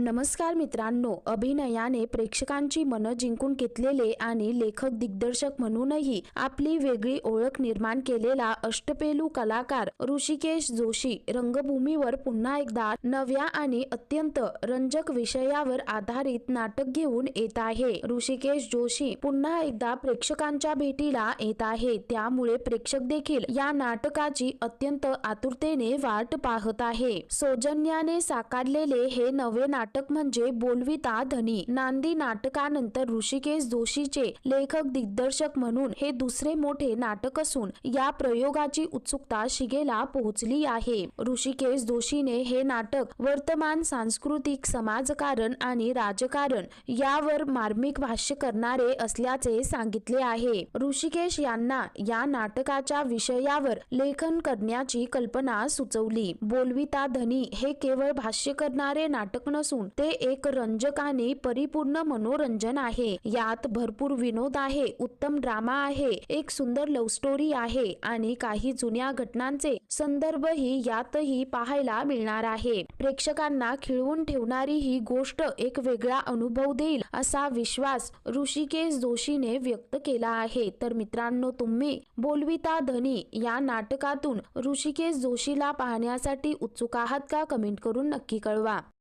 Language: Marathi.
नमस्कार मित्रांनो अभिनयाने प्रेक्षकांची मनं जिंकून घेतलेले आणि लेखक दिग्दर्शक म्हणूनही आपली वेगळी ओळख निर्माण केलेला अष्टपेलू कलाकार ऋषिकेश जोशी रंगभूमीवर पुन्हा एकदा नव्या आणि अत्यंत रंजक विषयावर आधारित नाटक घेऊन येत आहे. ऋषिकेश जोशी पुन्हा एकदा प्रेक्षकांच्या भेटीला येत आहे. त्यामुळे प्रेक्षक देखील या नाटकाची अत्यंत आतुरतेने वाट पाहत आहे. सौजन्याने साकारलेले हे नवे नाटक म्हणजे बोलविता धनी. नांदी नाटकानंतर ऋषिकेश जोशीचे लेखक दिग्दर्शक म्हणून हे दुसरे मोठे नाटक असून या प्रयोगाची उत्सुकता शिगेला पोहोचली आहे. ऋषिकेश जोशीने हे नाटक वर्तमान सांस्कृतिक समाजकारण आणि राजकारण यावर मार्मिक भाष्य करणारे असल्याचे सांगितले आहे. ऋषिकेश यांना या नाटकाच्या विषयावर लेखन करण्याची कल्पना सुचवली. बोलविता धनी हे केवळ भाष्य करणारे नाटक नसून ते एक रंजक आणि परिपूर्ण मनोरंजन आहे. यात भरपूर विनोद आहे उत्तम ड्रामा आहे एक सुंदर लव्ह स्टोरी आहे आणि काही जुन्या घटनांचे संदर्भही यातही पाहायला मिळणार आहे. प्रेक्षकांना खिळवून ठेवणारी ही गोष्ट एक वेगळा अनुभव देईल असा विश्वास ऋषिकेश जोशीने व्यक्त केला आहे. तर मित्रांनो तुम्ही बोलविता धनी या नाटकातून ऋषिकेश जोशीला पाहण्यासाठी उत्सुक आहात का? कमेंट करून नक्की कळवा.